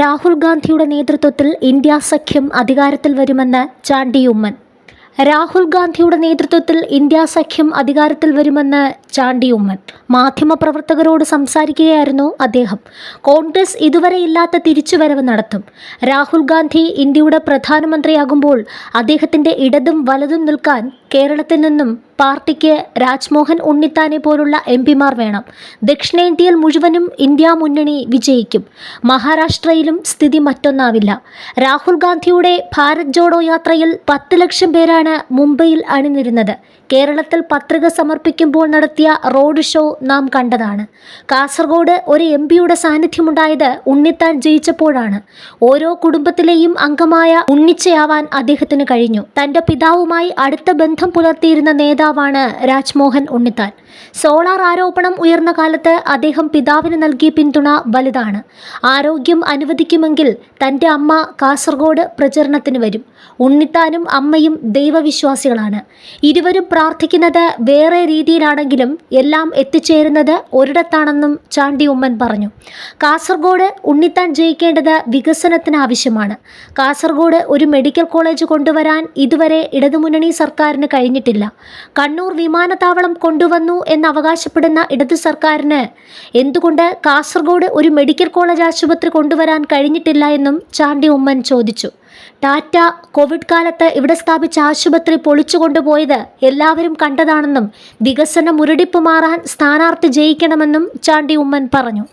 രാഹുൽ ഗാന്ധിയുടെ നേതൃത്വത്തിൽ ഇന്ത്യ സഖ്യം അധികാരത്തിൽ വരുമെന്ന് ചാണ്ടി ഉമ്മൻ. രാഹുൽ ഗാന്ധിയുടെ നേതൃത്വത്തിൽ ഇന്ത്യ സഖ്യം അധികാരത്തിൽ വരുമെന്ന് ചാണ്ടി ഉമ്മൻ. മാധ്യമപ്രവർത്തകരോട് സംസാരിക്കുകയായിരുന്നു അദ്ദേഹം. കോൺഗ്രസ് ഇതുവരെ ഇല്ലാത്ത തിരിച്ചുവരവ് നടത്തും. രാഹുൽ ഗാന്ധി ഇന്ത്യയുടെ പ്രധാനമന്ത്രിയാകുമ്പോൾ അദ്ദേഹത്തിന്റെ ഇടതും വലതും നിൽക്കാൻ കേരളത്തിൽ നിന്നും പാർട്ടിക്ക് രാജ്മോഹൻ ഉണ്ണിത്താനെ പോലുള്ള എം പിമാർ വേണം. ദക്ഷിണേന്ത്യയിൽ മുഴുവനും ഇന്ത്യ മുന്നണി വിജയിക്കും. മഹാരാഷ്ട്രയിലും സ്ഥിതി മറ്റൊന്നാവില്ല. രാഹുൽ ഗാന്ധിയുടെ ഭാരത് ജോഡോ യാത്രയിൽ പത്ത് ലക്ഷം പേരാണ് മുംബൈയിൽ അണിനിരുന്നത്. കേരളത്തിൽ പത്രിക സമർപ്പിക്കുമ്പോൾ നടത്തിയ റോഡ് ഷോ നാം കണ്ടതാണ്. കാസർഗോഡ് ഒരു എം പിയുടെ സാന്നിധ്യമുണ്ടായത് ഉണ്ണിത്താൻ ജയിച്ചപ്പോഴാണ്. ഓരോ കുടുംബത്തിലെയും അംഗമായ ഉണ്ണിച്ചയാവാൻ അദ്ദേഹത്തിന് കഴിഞ്ഞു. തന്റെ പിതാവുമായി അടുത്ത ബന്ധം പുലർത്തിയിരുന്ന നേതാവാണ് രാജ്മോഹൻ ഉണ്ണിത്താൻ. സോളാർ ആരോപണം ഉയർന്ന കാലത്ത് അദ്ദേഹം പിതാവിന് നൽകിയ പിന്തുണ വലുതാണ്. ആരോഗ്യം അനുവദിക്കുമെങ്കിൽ തന്റെ അമ്മ കാസർഗോഡ് പ്രചരണത്തിന് വരും. ഉണ്ണിത്താനും അമ്മയും ദൈവവിശ്വാസികളാണ്. ഇരുവരും പ്രാർത്ഥിക്കുന്നത് വേറെ രീതിയിലാണെങ്കിലും എല്ലാം എത്തിച്ചേരുന്നത് ഒരിടത്താണെന്നും ചാണ്ടി ഉമ്മൻ പറഞ്ഞു. കാസർഗോഡ് ഉണ്ണിത്താൻ ജയിക്കേണ്ടത് വികസനത്തിന് ആവശ്യമാണ്. കാസർഗോഡ് ഒരു മെഡിക്കൽ കോളേജ് കൊണ്ടുവരാൻ ഇതുവരെ ഇടതുമുന്നണി സർക്കാരിന് കഴിഞ്ഞിട്ടില്ല. കണ്ണൂർ വിമാനത്താവളം കൊണ്ടുവന്നു എന്ന് അവകാശപ്പെടുന്ന ഇടതു സർക്കാരിന് എന്തുകൊണ്ട് കാസർഗോഡ് ഒരു മെഡിക്കൽ കോളേജ് ആശുപത്രി കൊണ്ടുവരാൻ കഴിഞ്ഞിട്ടില്ല എന്നും ചാണ്ടി ഉമ്മൻ ചോദിച്ചു. ടാറ്റ കോവിഡ് കാലത്ത് ഇവിടെ സ്ഥാപിച്ച ആശുപത്രി പൊളിച്ചു കൊണ്ടുപോയത് എല്ലാവരും കണ്ടതാണെന്നും വികസന മുരടിപ്പ് മാറാൻ സ്ഥാനാർത്ഥി ജയിക്കണമെന്നും ചാണ്ടി ഉമ്മൻ പറഞ്ഞു.